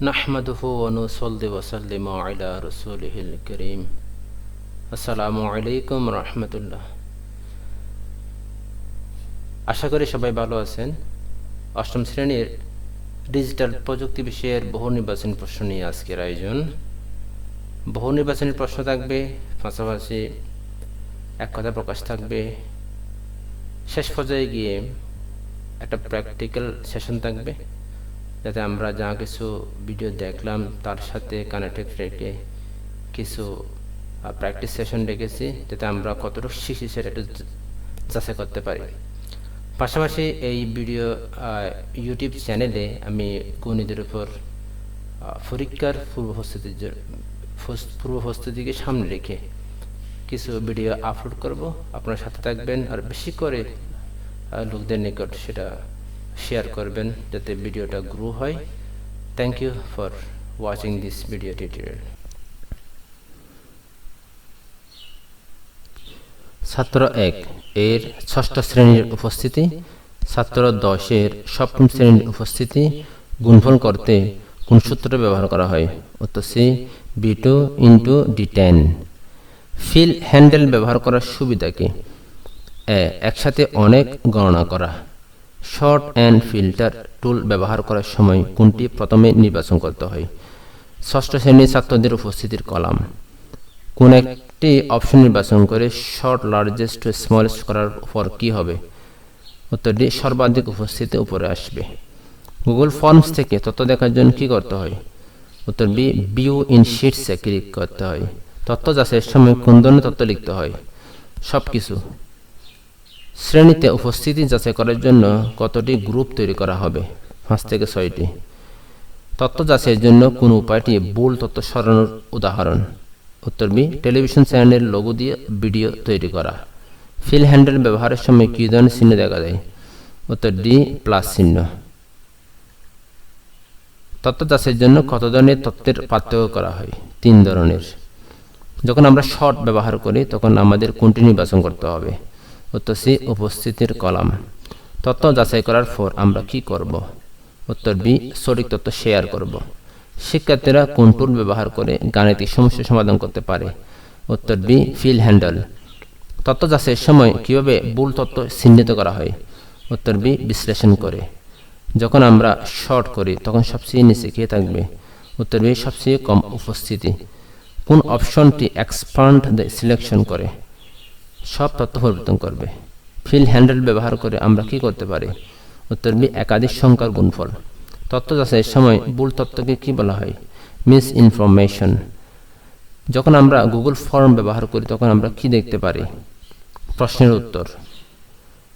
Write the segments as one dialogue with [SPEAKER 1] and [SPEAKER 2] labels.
[SPEAKER 1] نحمده ونصلي وسلم على رسوله الكريم আসসালামু আলাইকুম রহমতুল্লাহ আশা করি সবাই ভালো আছেন অষ্টম শ্রেণীর ডিজিটাল প্রযুক্তি বিষয়ের বহু নির্বাচনী প্রশ্ন নিয়ে আজকের আয়োজন বহু নির্বাচনী প্রশ্ন থাকবে পাশাপাশি এক কথা প্রকাশ থাকবে শেষ পর্যায়ে গিয়ে একটা প্র্যাকটিক্যাল সেশন থাকবে যাতে আমরা যা কিছু ভিডিও দেখলাম, তার সাথে কানেক্টেড রেখে কিছু প্র্যাকটিস সেশন রেখেছি, যাতে আমরা কতটুকু শিখি সেটা একটু যাচাই করতে পারি। পাশাপাশি এই ভিডিও ইউটিউব চ্যানেলে আমি গণিতের উপর পরীক্ষার পূর্ব প্রস্তুতির পূর্ব সামনে রেখে কিছু ভিডিও আপলোড করব। আপনার সাথে থাকবেন আর বেশি করে লোকদের নিকট সেটা শেয়ার করবেন যাতে ভিডিওটা গ্রো হয়। Thank you for watching this video tutorial ছাত্র এক, এর ষষ্ঠ শ্রেণির উপস্থিতি। ছাত্র দশের সপ্তম শ্রেণির উপস্থিতি। গুণফল করতে কোন সূত্র ব্যবহার করা হয়? উত্তর C B two into D ten fill handle ব্যবহার করার সুবিধা কি? একসাথে অনেক গণনা করা। শর্ট অ্যান্ড ফিল্টার টুল ব্যবহার করার সময় কোনটি প্রথমে নির্বাচন করতে হয়? ষষ্ঠ শ্রেণির ছাত্রদের উপস্থিতির কলাম। কোন একটি অপশন নির্বাচন করে শর্ট, লার্জেস্ট টু স্মলেস্ট করার পর কী হবে? উত্তরটি সর্বাধিক উপস্থিতি উপরে আসবে। গুগল ফর্মস থেকে তথ্য দেখার জন্য কী করতে হয়? উত্তর বি বিউ ইন শিটসে ক্লিক করতে হয়। তথ্য যাচাইয়ের সময় কোন ধরনের তথ্য লিখতে হয়? সব কিছু শ্রেণীতে উপস্থিতি যাচাই করার জন্য কতটি গ্রুপ তৈরি করা হবে? পাঁচ থেকে ছয়টি। তথ্য যাচাইয়ের জন্য কোন উপায়টি ভুল তথ্য সরানোর উদাহরণ। উত্তর বি, টেলিভিশন চ্যানেলের লোগো দিয়ে ভিডিও তৈরি করা। ফিল হ্যান্ডেল ব্যবহারের সময় কী ধরনের চিহ্ন দেখা যায় উত্তর ডি প্লাস চিহ্ন। তথ্য যাচাইয়ের জন্য কত ধরনের তথ্যের পার্থক্য করা হয়? তিন ধরনের। যখন আমরা শর্ট ব্যবহার করি, তখন আমাদের কোনটি নির্বাচন করতে হবে। উত্তর সি উপস্থিতির কলাম। তথ্য যাচাই করার পর আমরা কি করব? উত্তর বি, সঠিক তথ্য শেয়ার করব। শিক্ষার্থীরা কোন টুল ব্যবহার করে গাণিতিক সমস্যা সমাধান করতে পারে? উত্তর বি ফিল হ্যান্ডেল তথ্য যাচাইয়ের সময় কীভাবে ভুল তথ্য চিহ্নিত করা হয়? উত্তর বি, বিশ্লেষণ করে। যখন আমরা শর্ট করি, তখন সবচেয়ে নিচে কে থাকবে? উত্তর বি, সবচেয়ে কম উপস্থিতি। কোন অপশনটি এক্সপান্ড সিলেকশন করে? সব তথ্য পরিবর্তন করবে। ফিল হ্যান্ডেল ব্যবহার করে আমরা কি করতে পারি? উত্তর বি, একাধিক সংখ্যার গুণফল। তথ্য যাচাইয়ের সময় ভুল তথ্যকে কি বলা হয়? মিস ইনফরমেশন যখন আমরা গুগল ফর্ম ব্যবহার করি, তখন আমরা কি দেখতে পারি? প্রশ্নের উত্তর।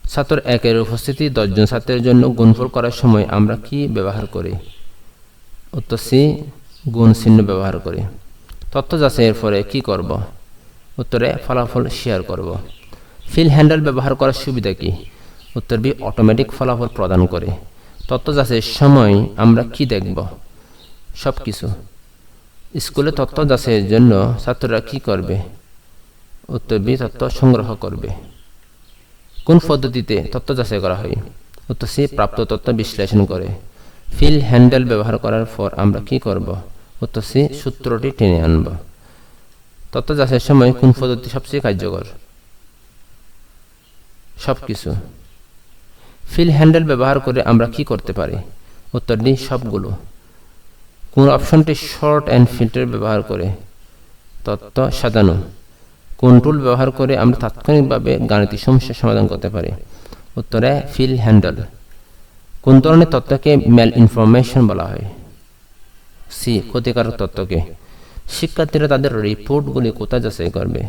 [SPEAKER 1] ছাত্র একের উপস্থিতি, দশজন ছাত্রের জন্য গুণফল করার সময় আমরা কি ব্যবহার করি? উত্তর সি গুণ চিহ্ন ব্যবহার করি। তথ্য যাচাইয়ের পরে কি করব? উত্তরে ফলাফল শেয়ার করব। ফিল হ্যান্ডেল ব্যবহার করার সুবিধা কি? উত্তর বি অটোমেটিক ফলাফল প্রদান করে। তথ্য যাচাইয়ের সময় আমরা কি দেখব? সব কিছু স্কুলে তথ্য যাচাইয়ের জন্য ছাত্ররা কি করবে? উত্তর বি তথ্য সংগ্রহ করবে। কোন পদ্ধতিতে তথ্য যাচাই করা হয়? উত্তর সি প্রাপ্ত তথ্য বিশ্লেষণ করে। ফিল হ্যান্ডেল ব্যবহার করার পর আমরা কি করব? উত্তর সি সূত্রটি টেনে আনব। তথ্য যাচাইয়ের সময় কোন পদ্ধতি সবচেয়ে কার্যকর? সব কিছু ফিল হ্যান্ডেল ব্যবহার করে আমরা কি করতে পারি? উত্তর ডি সবগুলো। কোন অপশনটি শর্ট অ্যান্ড ফিল্টার ব্যবহার করে? তথ্য সাজানো। কোন টুল ব্যবহার করে আমরা তাৎক্ষণিকভাবে গাণিতিক সমস্যার সমাধান করতে পারি? উত্তরে, ফিল হ্যান্ডেল। কোন ধরনের তথ্যকে মেল ইনফরমেশন বলা হয়? সি, ক্ষতিকারক তথ্যকে শিক্ষার্থীরা তাদের রিপোর্টগুলি কোথায় যাচাই করবে?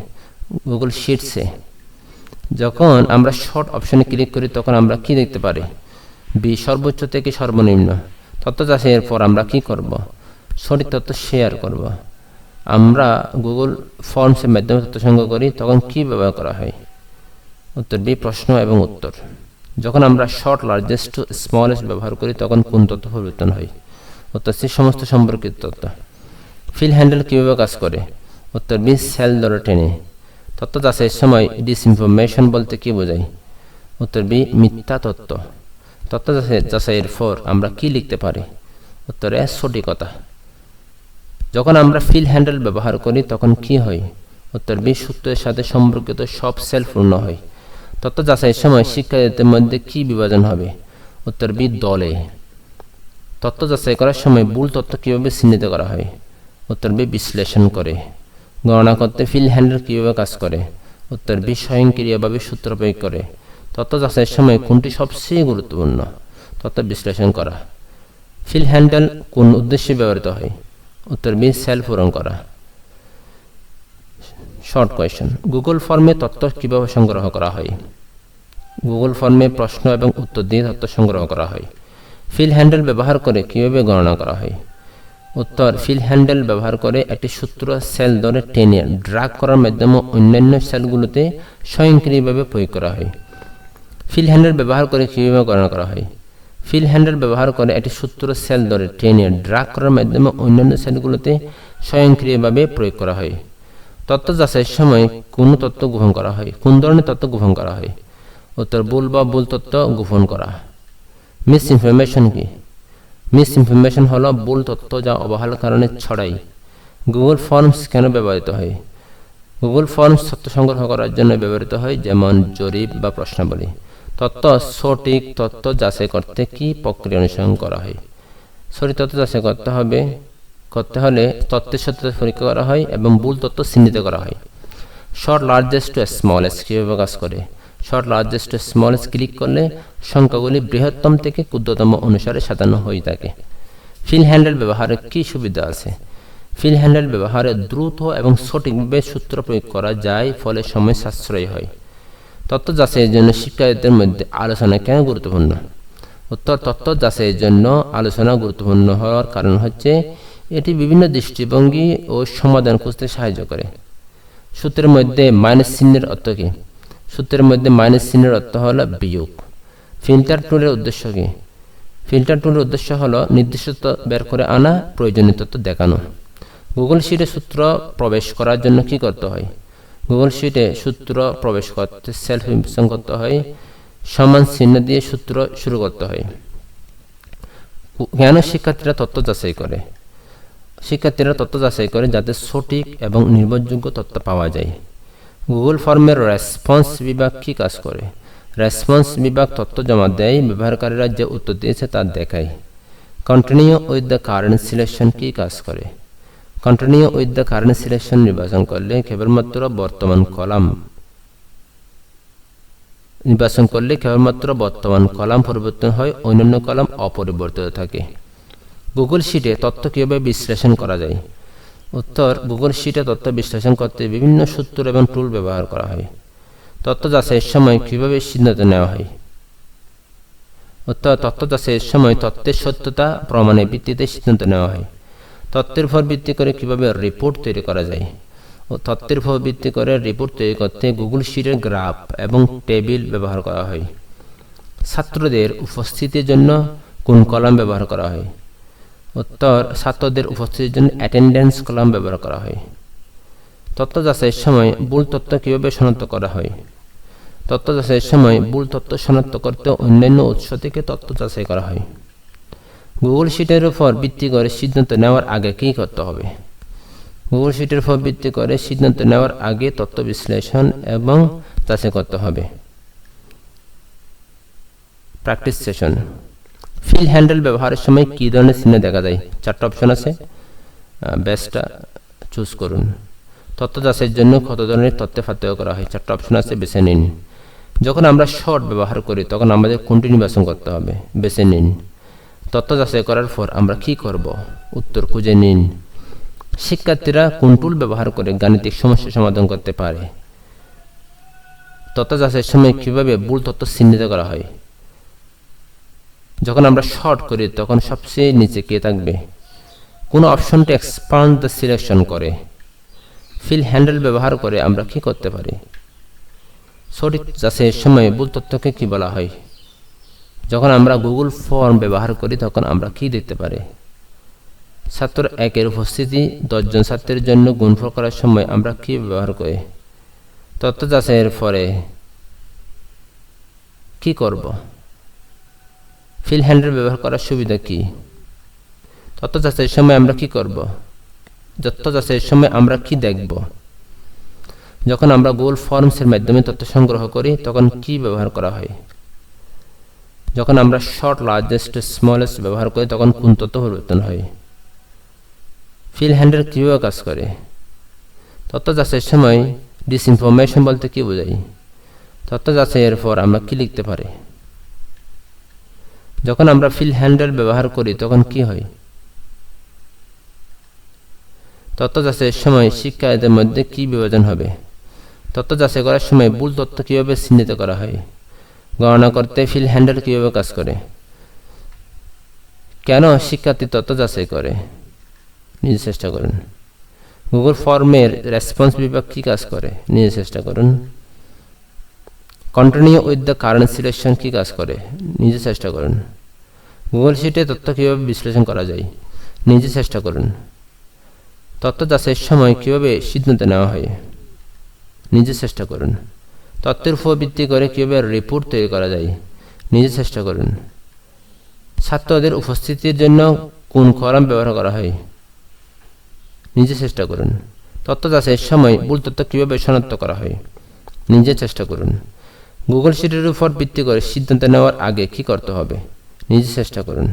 [SPEAKER 1] গুগল শিটসে যখন আমরা শর্ট অপশনে ক্লিক করি, তখন আমরা কি দেখতে পারি? বি সর্বোচ্চ থেকে সর্বনিম্ন। তথ্য যাচাইয়ের পর আমরা কি করব? সঠিক তথ্য শেয়ার করব। আমরা গুগল ফর্মসের মাধ্যমে তথ্য সংগ্রহ করি, তখন কি ব্যবহার করা হয়? উত্তর বি প্রশ্ন এবং উত্তর। যখন আমরা শর্ট লার্জেস্ট স্মলেস্ট ব্যবহার করি, তখন কোন তথ্য পরিবর্তন হয়? উত্তর সে সমস্ত সম্পর্কিত তথ্য। ফিল হ্যান্ডেল কীভাবে কাজ করে? উত্তর বি সেল ধরে টেনে তথ্য যাচাইয়ের সময় ডিসইনফরমেশন বলতে কি বোঝায়? উত্তর বি মিথ্যা তথ্য তথ্য যাচাইয়ের পর আমরা কি লিখতে পারি? উত্তরে সঠিকতা। যখন আমরা ফিল হ্যান্ডেল ব্যবহার করি, তখন কি হয়? উত্তর বি সূত্রের সাথে সম্পর্কিত সব সেল পূর্ণ হয়। তথ্য যাচাইয়ের সময় শিক্ষার্থীদের মধ্যে কি বিভাজন হবে? উত্তর বি দলে। তথ্য যাচাই করার সময় ভুল তথ্য কীভাবে চিহ্নিত করা হয়? উত্তর বিশ্লেষণ করে। গণনা করতে ফিল হ্যান্ডেল কীভাবে কাজ করে? উত্তর বি, স্বয়ংক্রিয়ভাবে সূত্র প্রয়োগ করে। তথ্য যাচাইয়ের সময় কোনটি সবচেয়ে গুরুত্বপূর্ণ? তথ্য বিশ্লেষণ করা। ফিল হ্যান্ডেল কোন উদ্দেশ্যে ব্যবহৃত হয়? উত্তর বি সেল পূরণ করা। শর্ট কোয়েশন গুগল ফর্মে তথ্য কীভাবে সংগ্রহ করা হয়? গুগল ফর্মে প্রশ্ন এবং উত্তর দিয়ে তথ্য সংগ্রহ করা হয়। ফিল হ্যান্ডেল ব্যবহার করে কীভাবে গণনা করা হয়? উত্তর ফিল হ্যান্ডেল ব্যবহার করে একটি সূত্র সেল ধরে টেনে ড্রাগ করার মাধ্যমে অন্যান্য সেলগুলোতে স্বয়ংক্রিয়ভাবে প্রয়োগ করা হয়। ফিল হ্যান্ডেল ব্যবহার করে কীভাবে গণনা করা হয়? ফিল হ্যান্ডেল ব্যবহার করে একটি সূত্র সেল ধরে টেনে ড্রাগ করার মাধ্যমে অন্যান্য সেলগুলোতে স্বয়ংক্রিয়ভাবে প্রয়োগ করা হয়। তথ্য যাচাইয়ের সময় কোন তথ্য গোপন করা হয়, কোন ধরনের তত্ত্ব গোপন করা হয়? উত্তর, ভুল বা ভুল তথ্য গোপন করা। মিস ইনফরমেশন কি? মিস ইনফরমেশন হলো ভুল তথ্য যা অবহেলার কারণে ছড়াই। গুগল ফর্মস কেন ব্যবহৃত হয়? গুগল ফর্মস তথ্য সংগ্রহ করার জন্য ব্যবহৃত হয় যেমন জরিপ বা প্রশ্নাবলী। তথ্য সঠিক তথ্য যাচাই করতে কি প্রক্রিয়া অনুসরণ করা হয়? সঠিক তথ্য যাচাই করতে হবে, করতে হলে তথ্যের সত্যতা পরীক্ষা করা হয় এবং ভুল তথ্য চিহ্নিত করা হয়। শর্ট লার্জেস্ট টু স্মলেস্ট কীভাবে কাজ করে? শর্ট লার্জেস্ট স্মলেস্ট ক্লিক করলে সংখ্যাগুলি বৃহত্তম থেকে ক্ষুদ্রতম অনুসারে সাজানো হয়ে থাকে। ফিল হ্যান্ডেল ব্যবহারে কী সুবিধা আছে? ফিল হ্যান্ডেল ব্যবহারে দ্রুত এবং সঠিকভাবে সূত্র প্রয়োগ করা যায়, ফলে সময় সাশ্রয় হয়। তথ্য যাচাইয়ের জন্য শিক্ষার্থীদের মধ্যে আলোচনা কেন গুরুত্বপূর্ণ? উত্তর, তথ্য যাচাইয়ের জন্য আলোচনা গুরুত্বপূর্ণ হওয়ার কারণ হচ্ছে এটি বিভিন্ন দৃষ্টিভঙ্গি ও সমাধান খুঁজতে সাহায্য করে। সূত্রের মধ্যে মাইনাস চিহ্নের অর্থ কী? সূত্রের মধ্যে মাইনাস চিহ্নের অর্থ হল বিয়োগ। ফিল্টার টুলের উদ্দেশ্য কী? ফিল্টার টুলের উদ্দেশ্য হলো নির্দিষ্ট বের করে আনা, প্রয়োজনীয় তথ্য দেখানো। গুগল শিটে সূত্র প্রবেশ করার জন্য কি করতে হয়? গুগল শিটে সূত্র প্রবেশ করতে সেলফ ইনফরমেশন করতে হয়, সমান চিহ্ন দিয়ে সূত্র শুরু করতে হয়। কেন শিক্ষার্থীরা তথ্য যাচাই করে? শিক্ষার্থীরা তথ্য যাচাই করে যাতে সঠিক এবং নির্ভরযোগ্য তথ্য পাওয়া যায়। গুগল ফর্মের রেসপন্স বিভাগ কী কাজ করে? রেসপন্স বিভাগ তথ্য জমা দেয়, ব্যবহারকারীরা যে উত্তর দিয়েছে তা দেখায়। Continue with the current selection কী কাজ করে? Continue with the current selection নির্বাচন করলে কেবলমাত্র বর্তমান কলাম। নির্বাচন করলে কেবলমাত্র বর্তমান কলাম পরিবর্তন হয়, অন্যান্য কলাম অপরিবর্তিত থাকে। গুগল শিটে তথ্য কীভাবে বিশ্লেষণ করা যায়? উত্তর গুগল শিটে তথ্য বিশ্লেষণ করতে বিভিন্ন সূত্র এবং টুল ব্যবহার করা হয়। তথ্য যাচাইয়ের সময় কীভাবে সিদ্ধান্ত নেওয়া হয়? উত্তর, তথ্য যাচাইয়ের সময় তথ্যের সত্যতা, প্রমাণের ভিত্তিতে সিদ্ধান্ত নেওয়া হয়। তথ্যের উপর ভিত্তি করে কীভাবে রিপোর্ট তৈরি করা যায়? ও তথ্যের উপর ভিত্তি করে রিপোর্ট তৈরি করতে গুগল শিটের গ্রাফ এবং টেবিল ব্যবহার করা হয়। ছাত্রদের উপস্থিতির জন্য কোন কলাম ব্যবহার করা হয়? উত্তর, ছাত্রদের উপস্থিতির জন্য অ্যাটেন্ডেন্স কলাম ব্যবহার করা হয়। তথ্য যাচাইয়ের সময় ভুল তথ্য কীভাবে শনাক্ত করা হয়? তথ্য যাচাইয়ের সময় ভুল তথ্য শনাক্ত করতে অন্যান্য উৎস থেকে তথ্য যাচাই করা হয়। গুগল শিটের উপর ভিত্তি করে সিদ্ধান্ত নেওয়ার আগে কী করতে হবে? গুগল শিটের উপর ভিত্তি করে সিদ্ধান্ত নেওয়ার আগে তথ্য বিশ্লেষণ এবং যাচাই করতে হবে। প্র্যাকটিস সেশন ফিল হ্যান্ডেল ব্যবহারের সময় কী ধরনের চিহ্ন দেখা যায়? চারটা অপশন আছে। বেস্টটা চুজ করুন। তথ্য যাচাইয়ের জন্য কত ধরনের তথ্যে পার্থক্য করা হয়? চারটা অপশন আছে, বেছে নিন। যখন আমরা শর্ট ব্যবহার করি, তখন আমাদের কোনটি নির্বাচন করতে হবে। বেছে নিন। তথ্য যাচাই করার পর আমরা কি করব? উত্তর খুঁজে নিন। শিক্ষার্থীরা কোন টুল ব্যবহার করে গাণিতিক সমস্যা সমাধান করতে পারে? তথ্য যাচাইয়ের সময় কীভাবে ভুল তথ্য চিহ্নিত করা হয়? যখন আমরা শর্ট করি, তখন সবচেয়ে নিচে কে থাকবে? কোন অপশনটি এক্সপান্ড দ্য সিলেকশন করে। ফিল হ্যান্ডেল ব্যবহার করে আমরা কি করতে পারি? সঠিক চাষের সময় ভুল তথ্যকে কি বলা হয়? যখন আমরা গুগল ফর্ম ব্যবহার করি, তখন আমরা কি দেখতে পারি? ছাত্র একের উপস্থিতি দশজন ছাত্রের জন্য গুণফল করার সময় আমরা কি ব্যবহার করি? তথ্য যাচাইয়ের পরে কি করব? ফিল হ্যান্ডেল ব্যবহার করার সুবিধা কি? তথ্য যাচাইয়ের সময় আমরা কি করব? তথ্য যাচাইয়ের সময় আমরা কি দেখব? যখন আমরা গুগল ফর্মসের মাধ্যমে তথ্য সংগ্রহ করি, তখন কি ব্যবহার করা হয়? যখন আমরা শর্ট লার্জেস্ট স্মলেস্ট ব্যবহার করি, তখন কোন তথ্য পরিবর্তন হয়? ফিল হ্যান্ডেল কীভাবে কাজ করে? তথ্য যাচাইয়ের সময় ডিসইনফরমেশন বলতে কি বোঝাই তথ্য যাচাইয়ের পর আমরা কি লিখতে পারি? যখন আমরা ফিল হ্যান্ডেল ব্যবহার করি, তখন কি হয়? তথ্য যাচাইয়ের সময় শিক্ষার্থীদের মধ্যে কি বিভাজন হবে? তথ্য যাচাই করার সময় ভুল তথ্য কীভাবে চিহ্নিত করা হয়? গণনা করতে ফিল হ্যান্ডেল কীভাবে কাজ করে? কেন শিক্ষার্থী তথ্য যাচাই করে? নিজে চেষ্টা করুন। গুগল ফর্মের রেসপন্স বিভাগ কী কাজ করে? নিজে চেষ্টা করুন। Continue with the current selection কী কাজ করে? নিজে চেষ্টা করুন। গুগল শিটে তথ্য কীভাবে বিশ্লেষণ করা যায়? নিজে চেষ্টা করুন। তথ্য যাচাইয়ের সময় কীভাবে সিদ্ধান্ত নেওয়া হয়? নিজে চেষ্টা করুন। তথ্যের উপর ভিত্তি করে কীভাবে রিপোর্ট তৈরি করা যায়? নিজে চেষ্টা করুন। ছাত্রদের উপস্থিতির জন্য কোন কলাম ব্যবহার করা হয়? নিজে চেষ্টা করুন। তথ্য যাচাইয়ের সময় ভুল তথ্য কীভাবে শনাক্ত করা হয়? নিজে চেষ্টা করুন। গুগল শিটের উপর ভিত্তি করে সিদ্ধান্ত নেওয়ার আগে কি করতে হবে? নিজে চেষ্টা করুন।